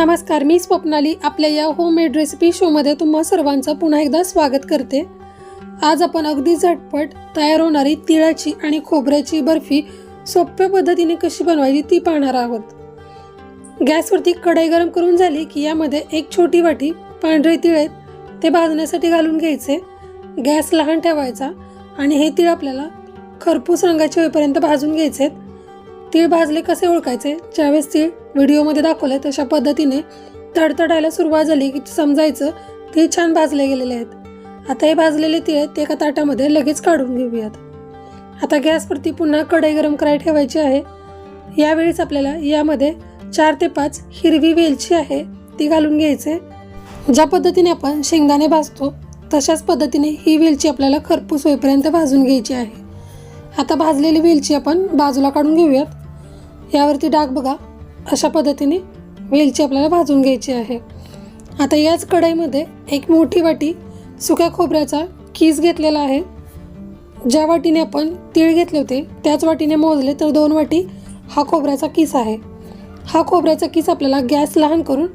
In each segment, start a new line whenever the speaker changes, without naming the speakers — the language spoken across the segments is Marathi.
नमस्कार मी स्वप्नाली. आपल्या या होममेड रेसिपी शोमध्ये तुम्हा सर्वांचं पुन्हा एकदा स्वागत करते. आज आपण अगदी झटपट तयार होणारी तिळाची आणि खोबऱ्याची बर्फी सोप्या पद्धतीने कशी बनवायची ती पाहणार आहोत. गॅसवरती कढई गरम करून झाली की यामध्ये एक छोटी वाटी पांढरे तिळ आहेत ते भाजण्यासाठी घालून घ्यायचे. गॅस लहान ठेवायचा आणि हे तिळ आपल्याला खरपूस रंगाचे होईपर्यंत भाजून घ्यायचे आहेत तीळ भाजले कसे ओळखायचे? ज्यावेळेस तीळ व्हिडिओमध्ये दाखवले तशा पद्धतीने तडतडायला सुरुवात झाली की समजायचं तीळ छान भाजले गेलेले आहेत. आता हे भाजलेले तीळ आहेत ते एका ताटामध्ये लगेच काढून घेऊयात. आता गॅसवरती पुन्हा कढई गरम करायला ठेवायची आहे. यावेळीच आपल्याला यामध्ये चार ते पाच हिरवी वेलची आहे ती घालून घ्यायचे. ज्या पद्धतीने आपण शेंगदाणे भाजतो तशाच पद्धतीने ही वेलची आपल्याला खरपूस होईपर्यंत भाजून घ्यायची आहे. आता भाजलेली वेलची आपण बाजूला काढून घेऊयात. यावरती डाग बघा. अशा पद्धतीने वेलची आपल्याला भाजून घ्यायची आहे. आता याच कढईमध्ये एक मोठी वाटी सुक्या खोबऱ्याचा कीस घेतलेला आहे. ज्या वाटीने आपण तीळ घेतले होते त्याच वाटीने मोजले तर दोन वाटी हा खोबऱ्याचा किस आहे. हा खोबऱ्याचा किस आपल्याला गॅस लहान करून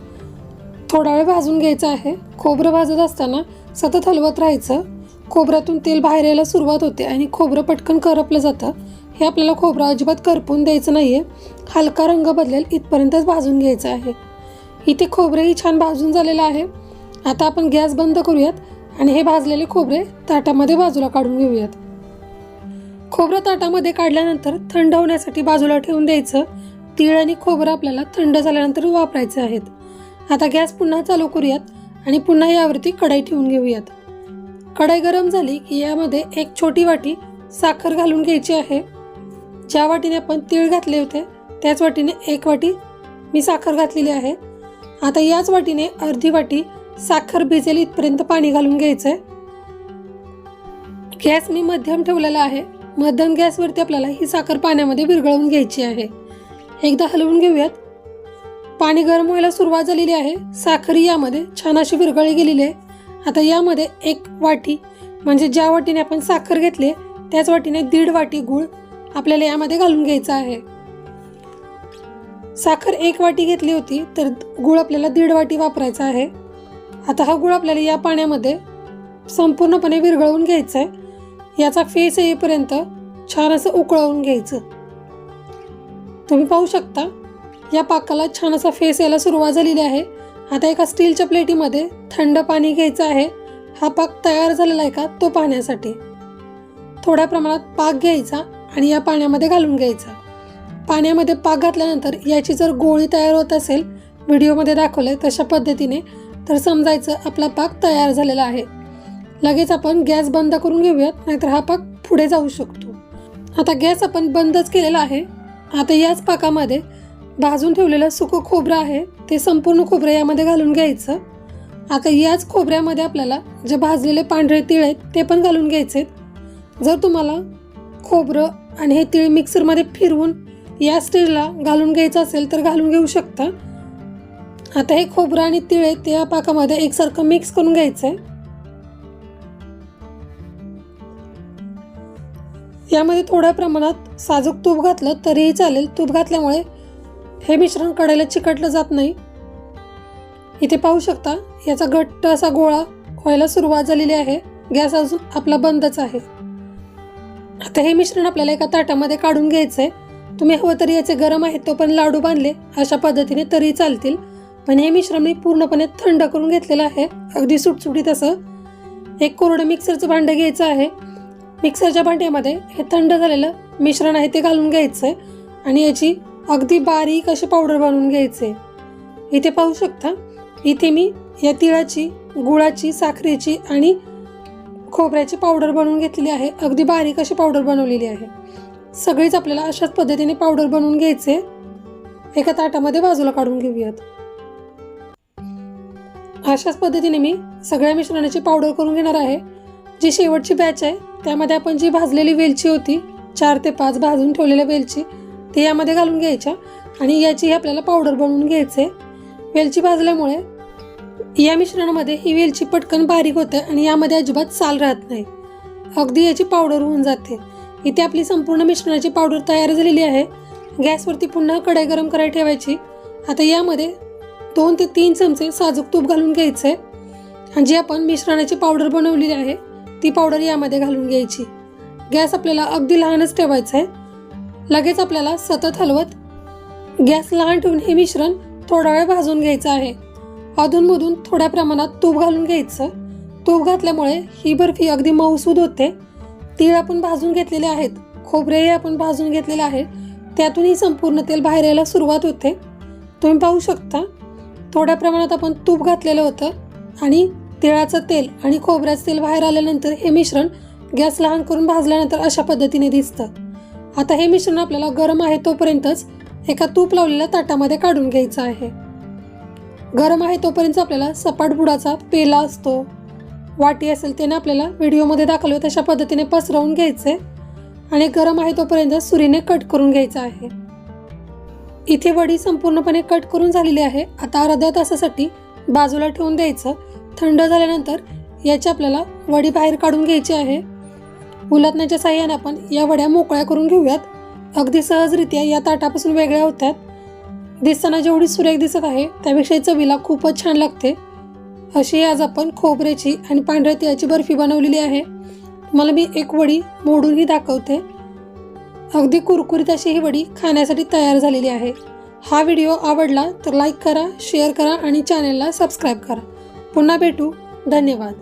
थोडा वेळ भाजून घ्यायचा आहे. खोबरं भाजत असताना सतत हलवत राहायचं. खोबऱ्यातून तेल बाहेर यायला सुरुवात होते आणि खोबरं पटकन करपलं जातं. हे आपल्याला खोबरं अजिबात करपून द्यायचं नाही आहे हलका रंग बदलेल इथपर्यंतच भाजून घ्यायचं आहे. इथे खोबरेही छान भाजून झालेलं आहे. आता आपण गॅस बंद करूयात आणि हे भाजलेले खोबरे ताटामध्ये बाजूला काढून घेऊयात. खोबरं ताटामध्ये काढल्यानंतर थंड होण्यासाठी बाजूला ठेवून द्यायचं. तीळ आणि खोबरं आपल्याला थंड झाल्यानंतर वापरायचे आहेत. आता गॅस पुन्हा चालू करूयात आणि पुन्हा यावरती कढाई ठेवून घेऊयात. कढई गरम झाली की यामध्ये एक छोटी वाटी साखर घालून घ्यायची आहे. ज्या वाटीने आपण तीळ घातले होते त्याच वाटीने एक वाटी मी साखर घातलेली आहे. आता याच वाटीने अर्धी वाटी साखर भिजेल इथपर्यंत पाणी घालून घ्यायचं आहे गॅस मी मध्यम ठेवलेला आहे. मध्यम गॅसवरती आपल्याला ही साखर पाण्यामध्ये विरघळवून घ्यायची आहे. एकदा हलवून घेऊयात. पाणी गरम व्हायला सुरुवात झालेली आहे. साखर यामध्ये छान अशी विरघळली गेलेली आहे. आता यामध्ये एक वाटी म्हणजे ज्या वाटीने आपण साखर घेतली त्याच वाटीने दीड वाटी गूळ आपल्याला यामध्ये घालून घ्यायचा आहे. साखर एक वाटी घेतली होती तर गूळ आपल्याला दीड वाटी वापरायचा आहे. आता हा गूळ आपल्याला या पाण्यामध्ये संपूर्णपणे विरघळवून घ्यायचा आहे. याचा फेस येईपर्यंत छान असं उकळवून घ्यायचं. तुम्ही पाहू शकता या पाकाला छान असा फेस यायला सुरुवात झालेली आहे. आता एका स्टीलच्या प्लेटीमध्ये थंड पाणी घ्यायचं आहे. हा पाक तयार झालेला आहे का? तो पाहण्यासाठी. थोड्या प्रमाणात पाक घ्यायचा आणि या पाण्यामध्ये घालून घ्यायचा. पाण्यामध्ये पाक घातल्यानंतर याची जर गोळी तयार होत असेल व्हिडिओमध्ये दाखवलं आहे तशा पद्धतीने तर समजायचं आपला पाक तयार झालेला आहे. लगेच आपण गॅस बंद करून घेऊयात नाहीतर हा पाक पुढे जाऊ शकतो. आता गॅस आपण बंदच केलेला आहे. आता याच पाकामध्ये भाजून ठेवलेलं सुकं खोबरं आहे ते संपूर्ण खोबरं यामध्ये घालून घ्यायचं. आता याच खोबऱ्यामध्ये आपल्याला जे भाजलेले पांढरे तीळ आहेत ते पण घालून घ्यायचे जर तुम्हाला खोबरं आणि हे तीळ मिक्सरमध्ये फिरवून या स्टेजला घालून घ्यायचं असेल तर घालून घेऊ शकता. आता हे खोबरं आणि तीळ आहे ते या पाकामध्ये एकसारखं मिक्स करून घ्यायचं आहे यामध्ये थोड्या प्रमाणात साजूक तूप घातलं तरीही चालेल. तूप घातल्यामुळे हे मिश्रण कढईला चिकटलं जात नाही. इथे पाहू शकता याचा घट्ट असा गोळा व्हायला सुरुवात झालेली आहे. गॅस अजून आपला बंदच आहे. आता हे मिश्रण आपल्याला एका ताटामध्ये काढून घ्यायचं आहे तुम्ही हवं तरी याचे गरम आहेत तो पण लाडू बांधले अशा पद्धतीने तरी चालतील. पण हे मिश्रण मी पूर्णपणे थंड करून घेतलेलं आहे. अगदी सुटसुटीत असं. एक कोरडं मिक्सरचं भांडं घ्यायचं आहे. मिक्सरच्या भांड्यामध्ये हे थंड झालेलं मिश्रण आहे ते घालून घ्यायचं आहे आणि याची अगदी बारीक असे पावडर बनवून घ्यायचे. इथे पाहू शकता इथे मी या तिळाची गुळाची साखरेची आणि खोबऱ्याची पावडर बनवून घेतलेली आहे. अगदी बारीक अशी पावडर बनवलेली आहे. सगळीच आपल्याला अशाच पद्धतीने पावडर बनवून घ्यायचे. एका ताटामध्ये बाजूला काढून घेऊयात. अशाच पद्धतीने मी सगळ्या मिश्रणाची पावडर करून घेणार आहे. जी शेवटची बॅच आहे त्यामध्ये आपण जी भाजलेली वेलची होती चार ते पाच भाजून ठेवलेल्या वेलची ते यामध्ये घालून घ्यायच्या. आणि याची आपल्याला पावडर बनवून घ्यायचे. वेलची भाजल्यामुळे या मिश्रणामध्ये ही वेलची पटकन बारीक होते आणि यामध्ये अजिबात साल राहत नाही. अगदी याची पावडर होऊन जाते. इथे आपली संपूर्ण मिश्रणाची पावडर तयार झालेली आहे. गॅसवरती पुन्हा कढाई गरम करायला ठेवायची. आता यामध्ये दोन ते तीन चमचे साजूक तूप घालून घ्यायचे. आणि जी आपण मिश्रणाची पावडर बनवलेली आहे ती पावडर यामध्ये घालून घ्यायची. गॅस आपल्याला अगदी लहानच ठेवायचा आहे लगेच आपल्याला सतत हलवत. गॅस लहान ठेवून हे मिश्रण थोडा वेळ भाजून घ्यायचं आहे. अधूनमधून थोड्या प्रमाणात तूप घालून घ्यायचं. तूप घातल्यामुळे ही बर्फी अगदी मऊसूद होते. तीळ आपण भाजून घेतलेले आहेत. खोबरेही आपण भाजून घेतलेले आहे. त्यातूनही संपूर्ण तेल बाहेर यायला सुरुवात होते. तुम्ही पाहू शकता थोड्या प्रमाणात आपण तूप घातलेलं होतं आणि तिळाचं तेल आणि खोबऱ्याचं तेल बाहेर आल्यानंतर हे मिश्रण गॅस लहान करून भाजल्यानंतर अशा पद्धतीने दिसतं. आता हे मिश्रण आपल्याला गरम आहे तोपर्यंतच एका तूप लावलेल्या ताटामध्ये काढून घ्यायचं आहे. गरम आहे तोपर्यंत आपल्याला सपाट बुडाचा पेला असतो. वाटी असेल त्याने आपल्याला व्हिडिओमध्ये दाखवलं तशा पद्धतीने पसरवून घ्यायचे आणि गरम आहे तोपर्यंत सुरीने कट करून घ्यायचं आहे. इथे वडी संपूर्णपणे कट करून झालेली आहे. आता अर्ध्या तासासाठी बाजूला ठेवून द्यायचं. थंड झाल्यानंतर याची आपल्याला वडी बाहेर काढून घ्यायची आहे. उलटण्याच्या साह्याने आपण या वड्या मोकळ्या करून घेऊयात. अगदी सहजरित्या या ताटापासून वेगळ्या होतात. दिसताना जेवढी सुरेख दिसत आहे त्यापेक्षा चवीला खूपच छान लागते. अशी आज आपण खोबऱ्याची आणि पांढऱ्या तिळाची बर्फी बनवलेली आहे. मला मी एक वडी मोडूनही दाखवते. अगदी कुरकुरीत अशी ही वडी खाण्यासाठी तयार झालेली आहे. हा व्हिडिओ आवडला तर लाईक करा शेअर करा आणि चॅनेलला सबस्क्राईब करा. पुन्हा भेटू. धन्यवाद.